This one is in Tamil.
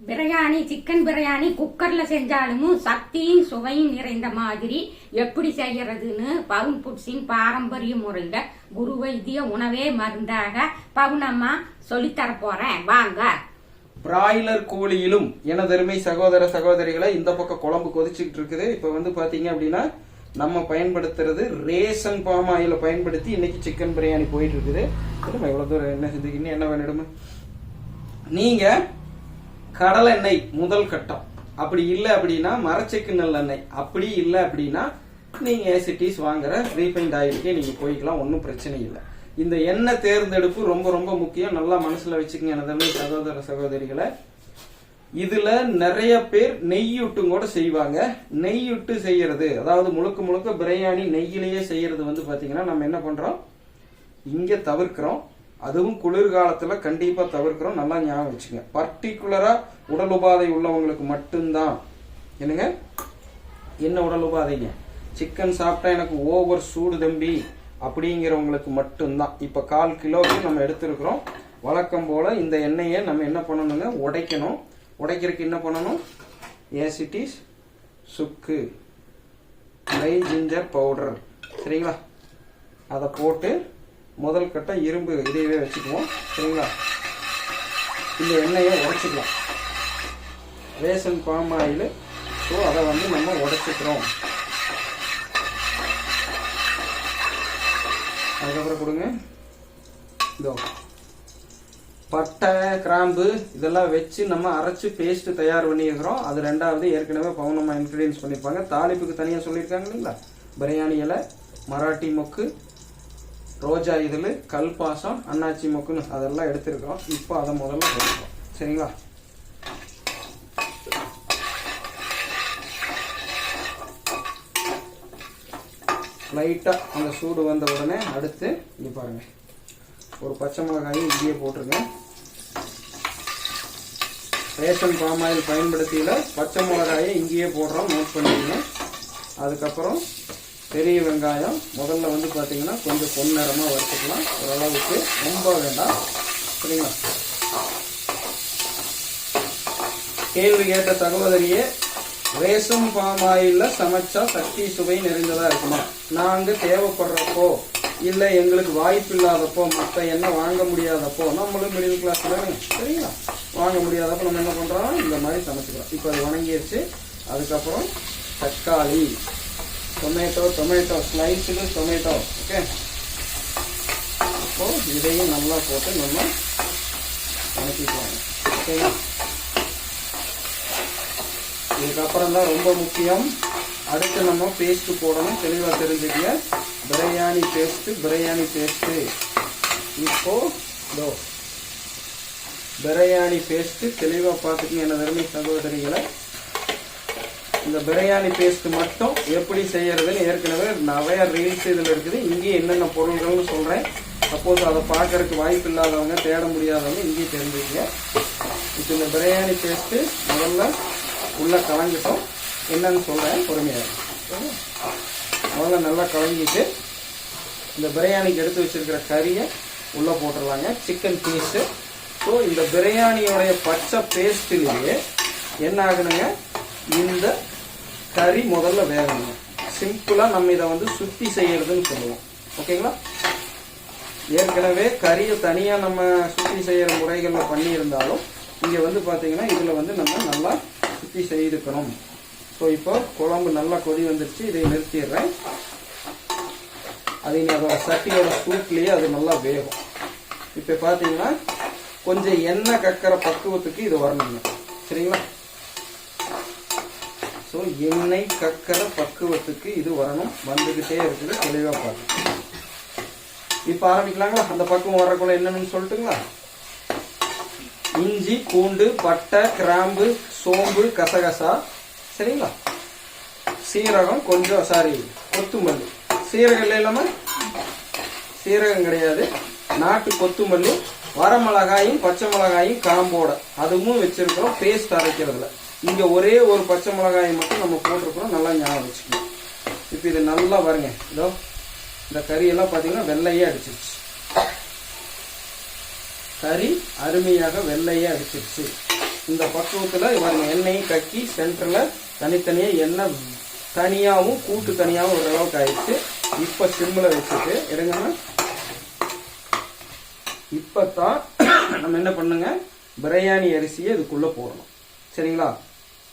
பிரியாணி சிக்கன் பிரியாணி குக்கர்ல செஞ்சாலும் சக்தியும் சுவையும் நிறைந்த மாதிரி எப்படி செய்யறதுன்னு பவுன் புட்ஸின் பாரம்பரிய முறையில குரு வைத்திய உணவே மருந்தாக பவுனம்மா சொல்லித்தர போறேன். வாங்க. பிராய்லர் கோழியிலும் எனதருமை சகோதர சகோதரிகளை இந்த பக்கம் குழம்பு கொதிச்சுக்கிட்டு இருக்குது. இப்போ வந்து பாத்தீங்க அப்படின்னா நம்ம பயன்படுத்துறது ரேஷன் பாம் ஆயில பயன்படுத்தி இன்னைக்கு சிக்கன் பிரியாணி போயிட்டு இருக்குது. எவ்வளவு தூரம் என்ன செஞ்சுக்கின்னு என்ன வேணிடுமா நீங்க கடலை எண்ணெய் முதல் கட்டம். அப்படி இல்லை அப்படின்னா மரச்செக்கு நல்லெண்ணெய் அப்படி இல்லை அப்படின்னா நீங்க ஏசிட்டிஸ் வாங்குற ரீஃபைண்ட் ஆயிலுக்கே நீங்க போய்க்கலாம் ஒன்றும் பிரச்சனை இல்லை. இந்த எண்ணெய் தேர்ந்தெடுப்பு ரொம்ப ரொம்ப முக்கியம். நல்லா மனசுல வச்சுக்கங்க எனதமே சகோதர சகோதரிகளை. இதுல நிறைய பேர் நெய்யுட்டும் கூட செய்வாங்க. நெய்யுட்டு செய்யறது அதாவது முழுக்க முழுக்க பிரியாணி நெய்யிலேயே செய்யறது வந்து பாத்தீங்கன்னா நம்ம என்ன பண்றோம்? இங்க தவிர்க்கிறோம். அதுவும் குளிர்காலத்துல கண்டிப்பா தவிர்க்கிறோம். நல்லா ஞாபகம் வச்சுங்க. பர்டிகுலரா உடல் உபாதை உள்ளவங்களுக்கு மட்டும்தான். என்னங்க? என்ன உடல் உபாதைங்க? சிக்கன் சாப்பிட்டா எனக்கு ஓவர் சூடு தம்பி அப்படிங்கிறவங்களுக்கு மட்டும்தான். இப்ப கால் கிலோவுக்கு நம்ம எடுத்திருக்கிறோம். வழக்கம் போல இந்த எண்ணெயை நம்ம என்ன பண்ணணுங்க? உடைக்கணும். உடைக்கிறதுக்கு என்ன பண்ணணும்? ஏசிட்டிஸ் சுக்கு. ட்ரை ஜிஞ்சர் பவுடர் சரிங்களா? அதை போட்டு முதல் கட்டம் இரும்பு இதையவே வச்சுக்குவோம். சரிங்களா? இந்த எண்ணெயை உடச்சிக்கலாம். Ration palm oil. ஸோ அதை வந்து நம்ம உடச்சிக்கிறோம். அதுக்கப்புறம் கொடுங்க. இதோ. பட்டை கிராம்பு இதெல்லாம் வச்சு நம்ம அரைச்சி பேஸ்ட் தயார் பண்ணியிருக்கிறோம். அது ரெண்டாவது ஏற்கனவே பவுனமாக இன்க்ரீடியன்ஸ் பண்ணியிருப்பாங்க. தாளிப்புக்கு தனியாக சொல்லியிருக்காங்க இல்லைங்களா? பிரியாணி இலை மராட்டி மொக்கு ரோஜா இதழ் கல்பாசம் அன்னாச்சி மொக்குன்னு அதெல்லாம் எடுத்திருக்கிறோம் இப்போ அதை முதல்ல போட்டுக்கிறோம் சரிங்களா? லைட்டாக அந்த சூடு வந்த உடனே அடுத்து இங்கே பாருங்க. ஒரு பச்சை மிளகாயும் இங்கேயே போட்டுருங்க. ரேஷன் பாம் ஆயில் பச்சை மிளகாயை இங்கேயே போடுறோம். நோட் பண்ணிக்கணும் அதுக்கப்புறம் பெரிய வெங்காயம். முதல்ல வந்து பார்த்தீங்கன்னா கொஞ்சம் பொன்னிறமாக வறுத்துக்கலாம். ஓரளவுக்கு ரொம்ப வேண்டாம். சரிங்களா? கேள்வி கேட்ட சகோதரியே ரேஷன் பாம் ஆயில்ல சமைச்சா சக்தி சுவை நிறைந்ததாக இருக்குமா? நாங்கள் தேவைப்படுறப்போ இல்லை எங்களுக்கு வாய்ப்பு இல்லாதப்போ மற்ற எண்ணெய் வாங்க முடியாதப்போ நம்மளும் மிடில் கிளாஸ் தானே சரிங்களா? வாங்க முடியாதப்போ நம்ம என்ன பண்ணுறோம் இந்த மாதிரி சமைச்சிக்கலாம் இப்போ அது வணங்கிடுச்சு அதுக்கப்புறம் தக்காளி. டொமேட்டோ டொமேட்டோ ஸ்லைஸுக்கு டொமேட்டோ ஓகே இப்போ இதையும் நல்லா போட்டு நம்ம வணக்கிக்குவாங்க ஓகேங்களா இதுக்கப்புறம் தான் ரொம்ப முக்கியம். அடுத்து நம்ம பேஸ்ட் போடணும். தெளிவாக தெரிஞ்சுக்கங்க. பிரியாணி பேஸ்ட்டு பிரியாணி பேஸ்ட்டு இப்போ இதோ பிரியாணி பேஸ்ட்டு தெளிவாக பார்த்துக்கங்க. என்ன தருமை சகோதரிகளை? இந்த பிரியாணி பேஸ்ட் மட்டும் எப்படி செய்யறதுன்னு ஏற்கனவே நிறைய ரீல்ஸ் இதில் இருக்குது. இங்கேயே என்னென்ன பொருள்கள்னு சொல்கிறேன் சப்போஸ் அதை பார்க்கறதுக்கு வாய்ப்பு இல்லாதவங்க தேட முடியாதவங்க இங்கேயே தெரிஞ்சுக்கங்க. இப்போ இந்த பிரியாணி பேஸ்ட்டு முதல்ல உள்ள கலங்கிட்டோம் என்னன்னு சொல்கிறேன் பொறுமையாக முதல்ல நல்லா கலங்கிட்டு இந்த பிரியாணிக்கு எடுத்து வச்சிருக்கிற கறியை உள்ளே போட்டுடலாங்க. சிக்கன் பீஸு ஸோ இந்த பிரியாணியோடைய பச்சை பேஸ்ட்லேயே என்ன ஆகணுங்க? இந்த கறி முதல்ல வேகணுங்க சிம்பிளாக நம்ம இதை வந்து சுத்தி செய்யறதுன்னு சொல்லுவோம். ஓகேங்களா? ஏற்கனவே கறியை தனியாக நம்ம சுத்தி செய்கிற முறைகளில் பண்ணியிருந்தாலும் இங்கே வந்து பார்த்தீங்கன்னா இதில் வந்து நம்ம நல்லா சுத்தி செய்திருக்கணும் ஸோ இப்போ குழம்பு நல்லா கொதி வந்துருச்சு இதை நிறுத்திடுறேன். அது இனி அதோட சட்டியோட சூட்லேயே அது நல்லா வேகும். இப்போ பார்த்தீங்கன்னா கொஞ்சம் எண்ணெய் கக்கிற பக்குவத்துக்கு இது வரணுங்க. சரிங்களா? ஸோ எண்ணெய் கக்கரை பக்குவத்துக்கு இது வரணும். வந்துக்கிட்டே இருக்குது தெளிவாக பார்த்து இப்போ ஆரம்பிக்கலாங்களா? அந்த பக்குவம் வரக்குள்ள என்னென்னு சொல்லிட்டுங்களா? இஞ்சி பூண்டு பட்டை கிராம்பு சோம்பு கசகசா சரிங்களா? சீரகம் கொஞ்சம் சாரி கொத்துமல்லி. சீரகம் இல்லை இல்லாமல் சீரகம் கிடையாது. நாட்டு கொத்துமல்லி வரமிளகாயும் பச்சை மிளகாயும் காம்போட. அதுவும் வச்சிருக்கிறோம் பேஸ்ட் அரைக்கிறதுல. இங்க ஒரே ஒரு பச்சை மிளகாயை மட்டும் நம்ம போட்டிருக்கிறோம். நல்லா ஞாபகம் வச்சுக்கணும். இப்போ இது நல்லா வருங்க இதோ இந்த கறியெல்லாம் பார்த்தீங்கன்னா வெள்ளையே அடிச்சிருச்சு. கறி அருமையாக வெள்ளையே அடிச்சிருச்சு. இந்த பக்குவத்தில் வருங்க எண்ணெயும் கக்கி சென்டரில் தனித்தனியாக எண்ணெய் தனியாகவும் கூட்டு தனியாகவும் ஓரளவுக்கு ஆயிடுச்சு. இப்போ சிம்மில் வச்சுட்டு எடுங்கம்மா இப்பதான் நம்ம என்ன பண்ணுங்க? பிரியாணி அரிசியை இதுக்குள்ளே போடணும். சரிங்களா